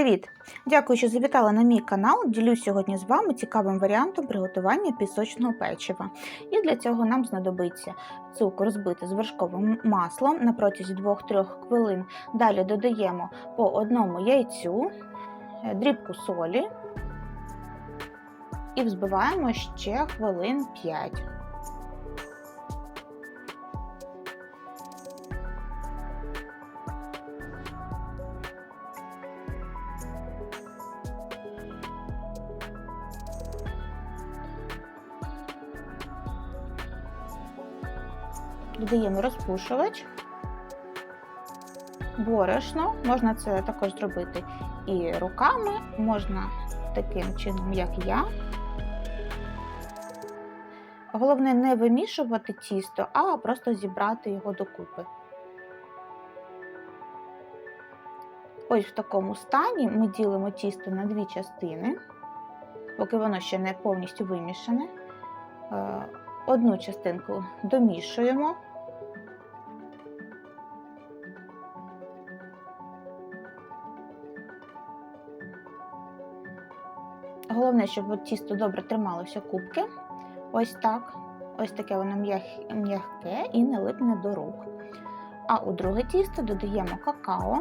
Привіт! Дякую, що завітали на мій канал. Ділюсь сьогодні з вами цікавим варіантом приготування пісочного печива. І для цього нам знадобиться цукор збитий з вершковим маслом на протязі 2-3 хвилин. Далі додаємо по одному яйцю, е, дрібку солі і взбиваємо ще хвилин 5. Додаємо розпушувач, борошно. Можна це також зробити і руками, можна таким чином, як я. Головне не вимішувати тісто, а просто зібрати його докупи. Ось в такому стані ми ділимо тісто на дві частини, поки воно ще не повністю вимішане. Е, Одну частинку домішуємо. Головне, щоб тісто добре трималося кубки. Ось так. Ось таке воно м'як- м'яке і не липне до рук. А у друге тісто додаємо какао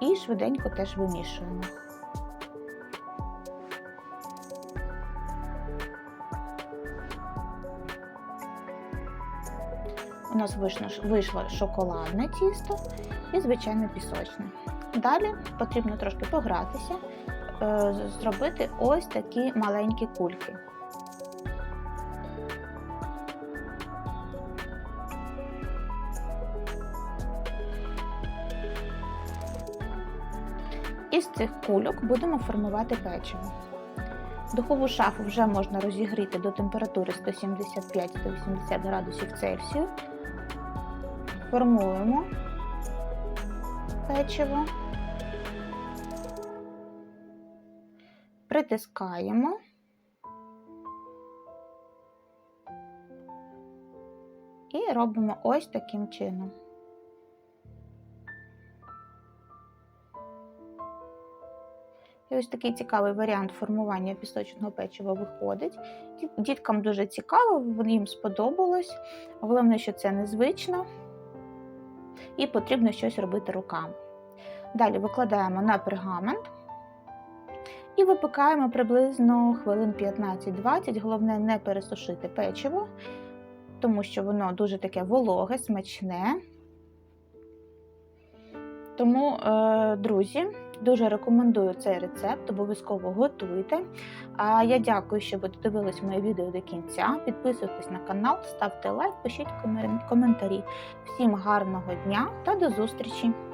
і швиденько теж вимішуємо. У нас вийшло, шоколадне тісто і звичайне пісочне. Далі потрібно трошки погратися, зробити ось такі маленькі кульки. Із цих кульок будемо формувати печиво. Духову шафу вже можна розігріти до температури 175-180 градусів Цельсію. Формуємо печиво, притискаємо. І робимо ось таким чином. І ось такий цікавий варіант формування пісочного печива виходить. Діткам дуже цікаво, їм сподобалось. Головне, що це незвично і потрібно щось робити руками. Далі викладаємо на пергамент і випікаємо приблизно хвилин 15-20. Головне не пересушити печиво, тому що воно дуже таке вологе, смачне. Тому, е, друзі, дуже рекомендую цей рецепт, обов'язково готуйте. А я дякую, що ви додивились моє відео до кінця. Підписуйтесь на канал, ставте лайк, пишіть коментарі. Всім гарного дня та до зустрічі!